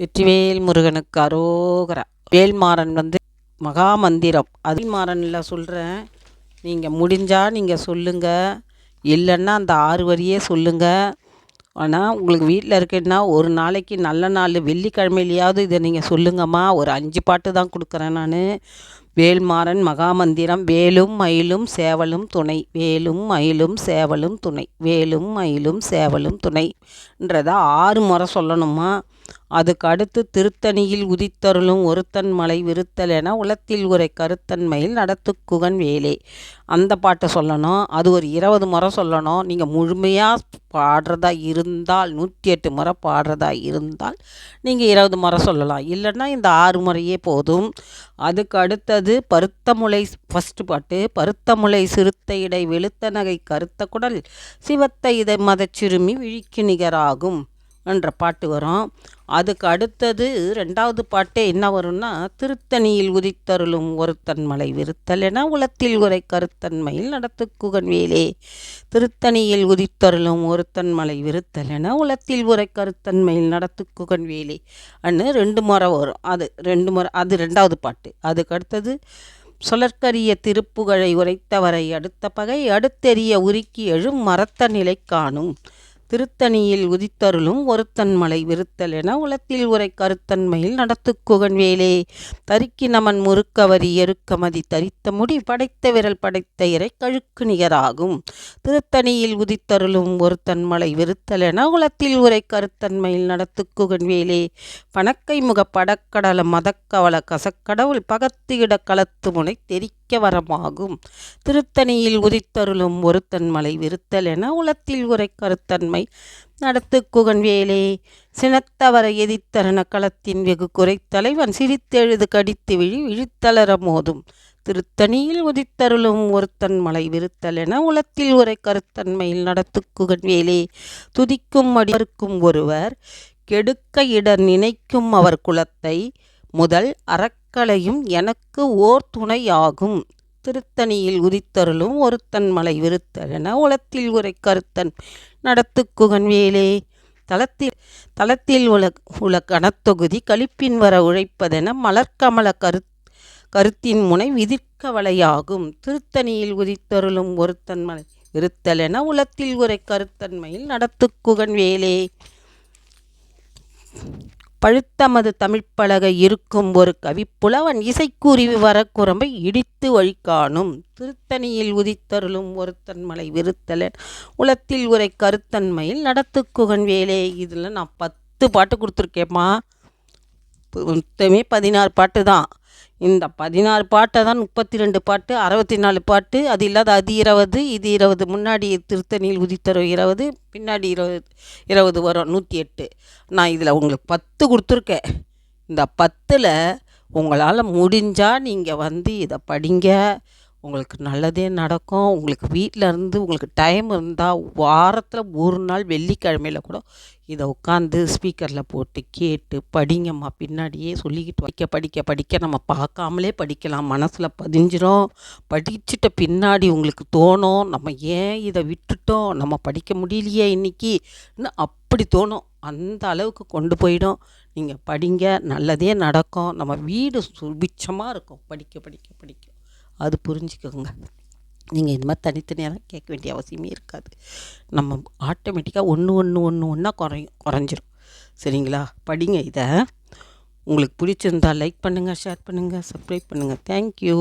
வெற்றிவேல் முருகனுக்கு அரோகரா. வேல்மாறன் வந்து மகாமந்திரம். அதில்மாறனில் சொல்கிறேன் நீங்கள் முடிஞ்சால் நீங்கள் சொல்லுங்கள் இல்லைன்னா அந்த ஆறு வரியே சொல்லுங்கள் ஆனால் உங்களுக்கு வீட்டில் இருக்குன்னா ஒரு நாளைக்கு நல்ல நாள் வெள்ளிக்கிழமையிலையாவது இதை நீங்கள் சொல்லுங்கம்மா. ஒரு அஞ்சு பாட்டு தான் கொடுக்குறேன் நான். வேல்மாறன் மகாமந்திரம் வேலும் மயிலும் சேவலும் துணை. வேலும் மயிலும் சேவலும் துணை. வேலும் மயிலும் சேவலும் துணைன்றதை ஆறு முறை சொல்லணுமா அதுக்கு அடுத்து திருத்தணியில் உதித்தருளும் ஒருத்தன் மலை விருத்தல் என உலத்தில் உரை கருத்தன்மையில் நடத்து குகன் வேலே. அந்த பாட்டை சொல்லணும். அது ஒரு இருபது முறை சொல்லணும். நீங்கள் முழுமையாக பாடுறதா இருந்தால் நூற்றி எட்டு முறை பாடுறதா இருந்தால் நீங்கள் இருபது முறை சொல்லலாம். இல்லைன்னா இந்த ஆறு முறையே போதும். அதுக்கு அடுத்தது பருத்தமுலை ஃபஸ்ட்டு பாட்டு. பருத்தமுலை சிறுத்த இடை வெளுத்த நகை கருத்த குடல் சிவத்த இதை மதச்சிறுமி விழிக்கு நிகராகும். என்ற பாட்டு வரும். அதுக்கு அடுத்தது ரெண்டாவது பாட்டே என்ன வரும்னா திருத்தணியில் உதித்தருளும் ஒருத்தன் மலை விருத்தல் என உலத்தில் உரை கருத்தன்மையில் நடத்து குகன் வேலே திருத்தணியில் உதித்தருளும் ஒருத்தன் மலை விருத்தல் என உலத்தில் உரை கருத்தன்மையில் நடத்து குகன்வேலே. அன்னு ரெண்டு முறை வரும். அது ரெண்டு முறை அது ரெண்டாவது பாட்டு. அதுக்கு அடுத்தது சொலற்கரிய திருப்புகழை உரைத்தவரை அடுத்த பகை அடுத்தெரிய உருக்கி எழும் மரத்த நிலை காணும். திருத்தணியில் உதித்தருளும் ஒருத்தன் மலை விருத்தல் என உலத்தில் உரை கருத்தன்மையில் நடத்துக்குகன் வேலே தரிக்கி நமன் முறுக்கவரி எருக்கமதி தரித்த முடி படைத்த விரல் படைத்த இறை கழுக்கு நிகராகும். திருத்தணியில் உதித்தருளும் ஒருத்தன் மலை விருத்தல் என உலத்தில் உரை கருத்தன்மையில் நடத்துக்குகன் வேலே பணக்கை முக படக்கடல மதக்கவல கசக்கடவுள் பகத்து இட களத்து முனை தெரிக்க வரமாகும். திருத்தணியில் உதித்தருளும் ஒருத்தன் மலை விருத்தல் என உலத்தில் உரை கருத்தன்மை நடத்து குகன் வேலே சினத்தவர எதித்தரண களத்தின் வெகு குறைத்தலைவன் சிரித்தெழுது கடித்து விழி விழித்தளர மோதும். திருத்தணியில் உதித்தருளும் ஒருத்தன் மலை விருத்தல் என உலத்தில் உரை கருத்தன்மையில் நடத்து குகன் வேலே துதிக்கும் அடிவருக்கும் ஒருவர் கெடுக்க இடர் நினைக்கும் அவர் குலத்தை முதல் அறக்கலையும் எனக்கு ஓர் துணையாகும். திருத்தணியில் உதித்தருளும் ஒருத்தன் மலை விருத்தல் என உலத்தில் உரை கருத்தன் நடத்துக்குகன் வேலே தளத்தில் தளத்தில் உல உல கனத்தொகுதி கழிப்பின் வர உழைப்பதென மலர்க்கமல கரு கருத்தின் முனை விதிர்க்க வலையாகும். திருத்தணியில் உதித்தருளும் ஒருத்தன் மலை விருத்தல் என உலத்தில் உரை கருத்தன்மையில் நடத்துக்குகன் வேலே பழுத்தமது தமிழ்ப்பலகை இருக்கும் ஒரு கவிப்புலவன் இசைக்குருவி வரக்குறம்பை இடித்து வழிகாணும் திருத்தணியில் உதித்தருளும் ஒருத்தன் மலை விருத்தலன். உலத்தில் உரை கருத்தன்மையில் நடத்து குகன் வேலே. இதில் நான் பத்து பாட்டு கொடுத்துருக்கேம்மா. மொத்தமே பதினாறு பாட்டு தான். இந்த பதினாறு பாட்டை தான் முப்பத்தி ரெண்டு பாட்டு அறுபத்தி நாலு பாட்டு அது இல்லாத அது இருபது இது இருபது முன்னாடி திருத்தணியில் உதித்தரவு இருபது பின்னாடி இருபது இருபது வரும் நூற்றி எட்டு நான் இதில் உங்களுக்கு பத்து கொடுத்துருக்கேன். இந்த பத்தில் உங்களால் முடிஞ்சால் நீங்கள் வந்து இதை படிங்க. உங்களுக்கு நல்லதே நடக்கும். உங்களுக்கு வீட்டில் இருந்து உங்களுக்கு டைம் இருந்தால் வாரத்தில் ஒரு நாள் வெள்ளிக்கிழமையில் கூட இதை உட்காந்து ஸ்பீக்கரில் போட்டு கேட்டு படிங்கம்மா. பின்னாடியே சொல்லிக்கிட்டு படிக்க படிக்க படிக்க நம்ம பார்க்காமலே படிக்கலாம். மனசில் பதிஞ்சிரும். படிச்சுட்ட பின்னாடி உங்களுக்கு தோணும். நம்ம ஏன் இதை விட்டுட்டோம்? நம்ம படிக்க முடியலையே இன்றைக்கின்னு அப்படி தோணும். அந்த அளவுக்கு கொண்டு போயிடும். நீங்கள் படிங்க. நல்லதே நடக்கும். நம்ம வீடு சுபிட்சமாக இருக்கும். படிக்க படிக்க படிக்க. அது புரிஞ்சுக்கோங்க. நீங்கள் இந்த மாதிரி தனித்தனியாக கேட்க வேண்டிய அவசியமே இருக்காது. நம்ம ஆட்டோமேட்டிக்காக ஒன்று ஒன்று ஒன்று ஒன்றா குறையும் குறைஞ்சிரும். சரிங்களா? படிங்க இதை. உங்களுக்கு பிடிச்சிருந்தா லைக் பண்ணுங்கள் ஷேர் பண்ணுங்கள் சப்ஸ்கிரைப் பண்ணுங்கள் தேங்க்யூ